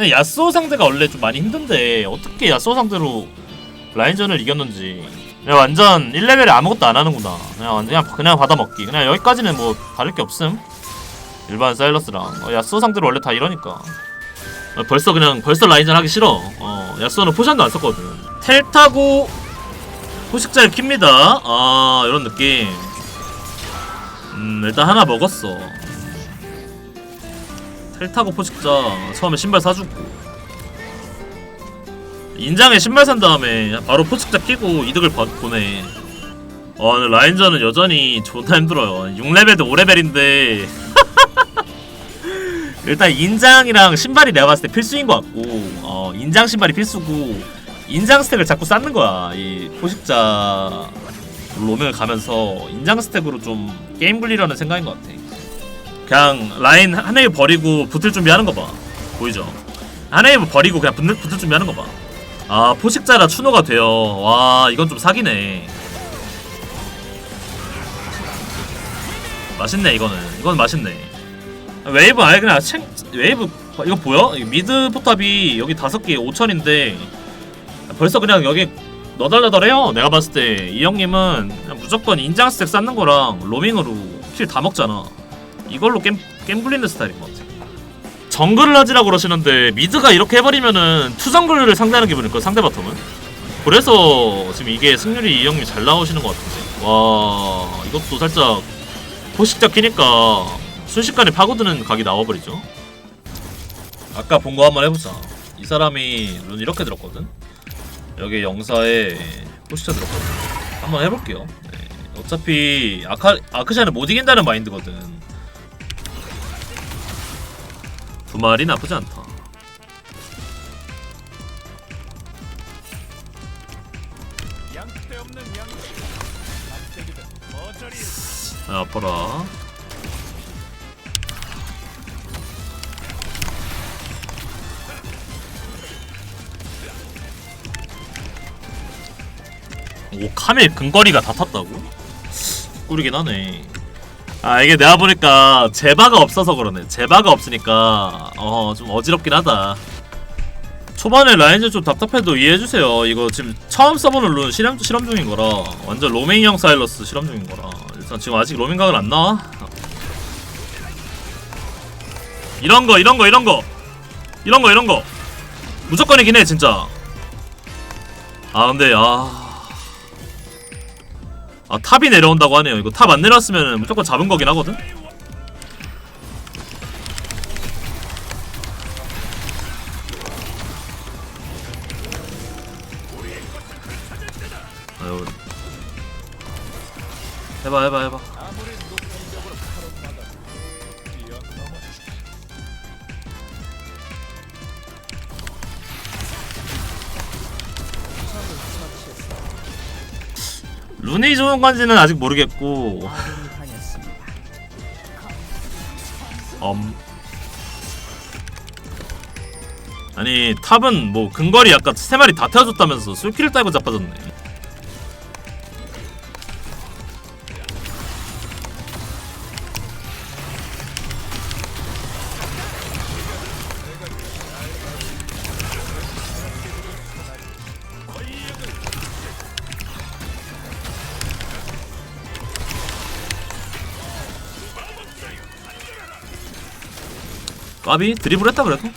근데 야스오 상대가 원래 좀 많이 힘든데 어떻게 야스오 상대로 라인전을 이겼는지. 그냥 완전 1레벨에 아무것도 안 하는구나. 그냥 완전 그냥, 받아먹기. 그냥 여기까지는 뭐 다를 게 없음. 일반 사일러스랑. 어, 야스오 상대로 원래 다 이러니까. 어, 벌써 그냥 벌써 라인전 하기 싫어. 어 야스오는 포션도 안 썼거든. 텔 타고 포식자를 킵니다. 아 이런 느낌. 음 일단 하나 먹었어 텔 타고 포식자 처음에 신발 사주고. 인장에 신발 산 다음에 바로 포식자 끼고 이득을 봐- 보내 어 라인전은 여전히 존나 힘들어요. 6레벨도 5레벨인데. 일단 인장이랑 신발이 내가 봤을 때 필수인 것 같고 어 인장 신발이 필수고 인장 스택을 자꾸 쌓는 거야. 이 포식자 로밍을 가면서 인장 스택으로 좀 게임 굴리려는 생각인 것 같아 그냥 라인 한 웨이 버리고 붙을 준비하는 거 봐. 보이죠? 한 웨이 버리고 그냥 붙는, 붙을 준비하는 거 봐. 아 포식자라 추노가 돼요. 와 이건 좀 사기네. 맛있네 이거는. 이건 맛있네. 웨이브 아예 그냥 챙 웨이브 이거 보여? 이 미드 포탑이 여기 다섯 개 5천인데 벌써 그냥 여기 너덜너덜해요. 내가 봤을 때 이 형님은 무조건 인장 스택 쌓는 거랑 로밍으로 킬 다 먹잖아. 이걸로 게임 굴리는 스타일인 것 같아. 정글을 하지라고 그러시는데 미드가 이렇게 해버리면은 투정글을 상대하는 기분일 거야 상대 바텀은. 그래서 지금 이게 승률이 이 형님이 잘 나오시는 것 같은데. 와 이것도 살짝 포식자 끼니까 순식간에 파고드는 각이 나와버리죠. 아까 본 거 한번 해보자. 이 사람이 룬 이렇게 들었거든. 여기 영사에 포식자 들었거든. 한번 해볼게요. 네. 어차피 아카 아크샤는 못 이긴다는 마인드거든. 두 마리 나쁘지 않다. 아, 아파라. 오 카멜 근거리가 다 탔다고? 꿀이긴 하네. 아 이게 내가 보니까 제바가 없어서 그러네. 제바가 없으니까 어 좀 어지럽긴 하다. 초반에 라인전 좀 답답해도 이해해주세요. 이거 지금 처음 써보는 룬 실험, 실험 중인 거라. 완전 로밍형 사일러스 실험 중인 거라. 일단 지금 아직 로밍 각은 안 나와? 이런 거 이런 거 이런 거. 이런 거 이런 거. 무조건이긴 해 진짜. 아 근데 아 아 탑이 내려온다고 하네요. 이거 탑 안 내려왔으면 무조건 잡은 거긴 하거든 룬이 좋은 건지는 아직 모르겠고 음. 아니 탑은 뭐 근거리 아까 세 마리 다 태워줬다면서 술키를 따고 자빠졌네 까비? 드리블 했다 그래도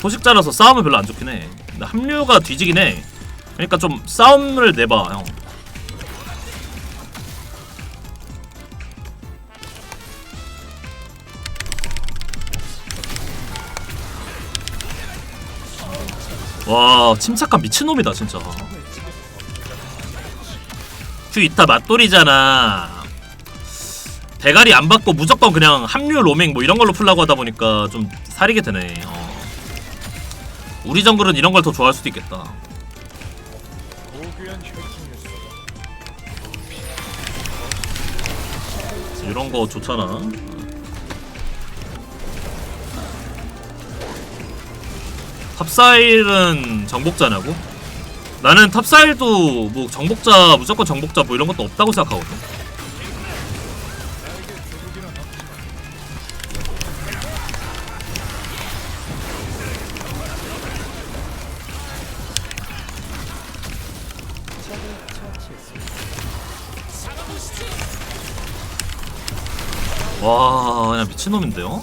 포식자라서 싸움은 별로 안 좋긴 해. 근데 합류가 뒤지긴 해. 그러니까 좀 싸움을 내봐 형. 와 침착한 미친놈이다 진짜. 큐 이타 맞돌이잖아 대가리 안 받고 무조건 그냥 합류 로밍 뭐 이런 걸로 풀라고 하다 보니까 좀 사리게 되네. 어. 우리 정글은 이런 걸 더 좋아할 수도 있겠다. 이런 거 좋잖아. 탑사일은 정복자냐고? 나는 탑사일도 뭐 정복자 무조건 정복자 뭐 이런 것도 없다고 생각하거든. 와 그냥 미친놈인데요?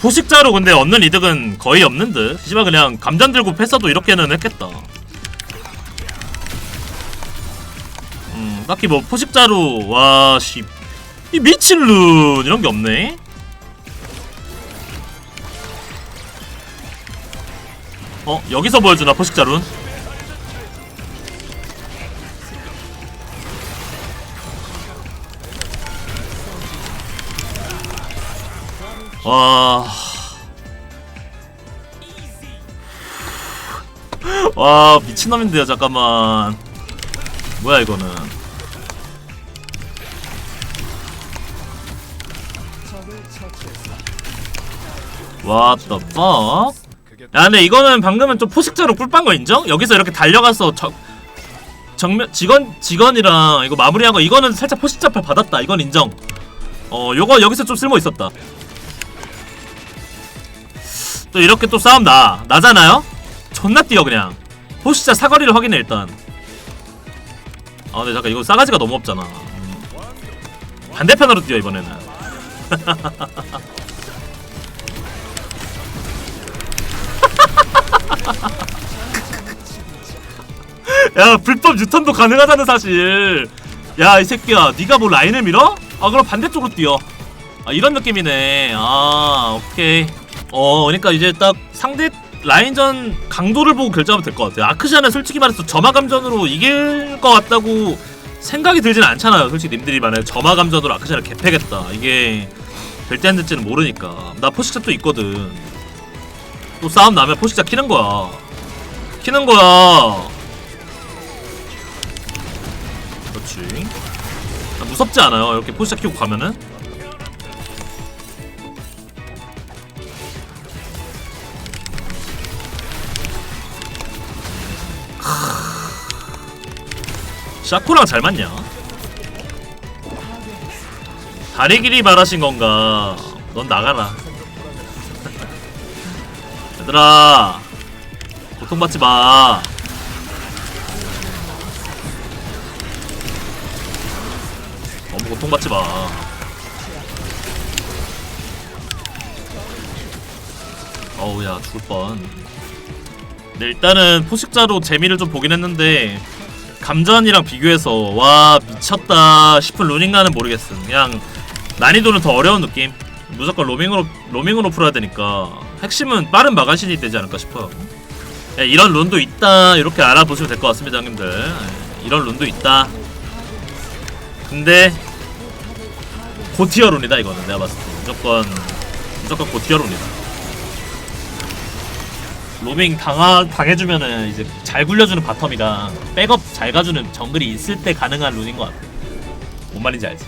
포식자로 근데 얻는 이득은 거의 없는 듯. 씨발 그냥 감전 들고 패서도 이렇게는 했겠다. 음 딱히 뭐 포식자로 와씨. 이 미친 룬 이런 게 없네. 어 여기서 보여주나 포식자 룬 와. 와, 미친놈인데요, 잠깐만. 뭐야, 이거는. What the? 야, 근데 이거는 방금은 좀 포식자로 꿀빤 거 인정? 여기서 이렇게 달려가서 적, 정면, 직원, 직원이랑 이거 마무리한 거, 이거는 살짝 포식자팔 받았다. 이건 인정. 어, 요거 여기서 좀 쓸모 있었다. 또 이렇게 또 싸움 나 나잖아요? 존나 뛰어 그냥. 포시자 사거리를 확인해 일단. 아 근데 잠깐 이거 싸가지가 너무 없잖아. 음. 반대편으로 뛰어 이번에는. 야 불법 유턴도 가능하다는 사실. 야 이 새끼야 네가 뭐 라인을 밀어? 아 그럼 반대쪽으로 뛰어. 아 이런 느낌이네. 아 오케이 어 그러니까 이제 딱 상대 라인전 강도를 보고 결정하면 될 것 같아요. 아크시아는 솔직히 말해서 점화감전으로 이길 것 같다고 생각이 들진 않잖아요 솔직히 님들이 만약에 점화감전으로 아크시아를 개패겠다. 이게 될지 안 될지는 모르니까. 나 포식자 또 있거든. 또 싸움 나면 포식자 키는 거야. 키는 거야. 그렇지. 아, 무섭지 않아요? 이렇게 포식자 키고 가면은 샤코랑 잘 맞냐? 다리 길이 말하신 건가? 넌 나가라. 얘들아, 고통받지 마. 너무 고통받지 마. 어우야 죽을 뻔. 네, 일단은 포식자로 재미를 좀 보긴 했는데 감전이랑 비교해서 와 미쳤다 싶은 루닝가는 모르겠음. 그냥 난이도는 더 어려운 느낌. 무조건 로밍으로 로밍으로 풀어야 되니까 핵심은 빠른 마가신이 되지 않을까 싶어요. 예, 이런 룬도 있다 이렇게 알아보시면 될 것 같습니다, 형님들. 예, 이런 룬도 있다. 근데 고티어 룬이다 이거는 내가 봤을 때 무조건 무조건 고티어 룬이다. 로밍 당하, 당해주면은 이제 잘 굴려주는 바텀이랑 백업 잘 가주는 정글이 있을 때 가능한 룬인 것 같아. 뭔 말인지 알지?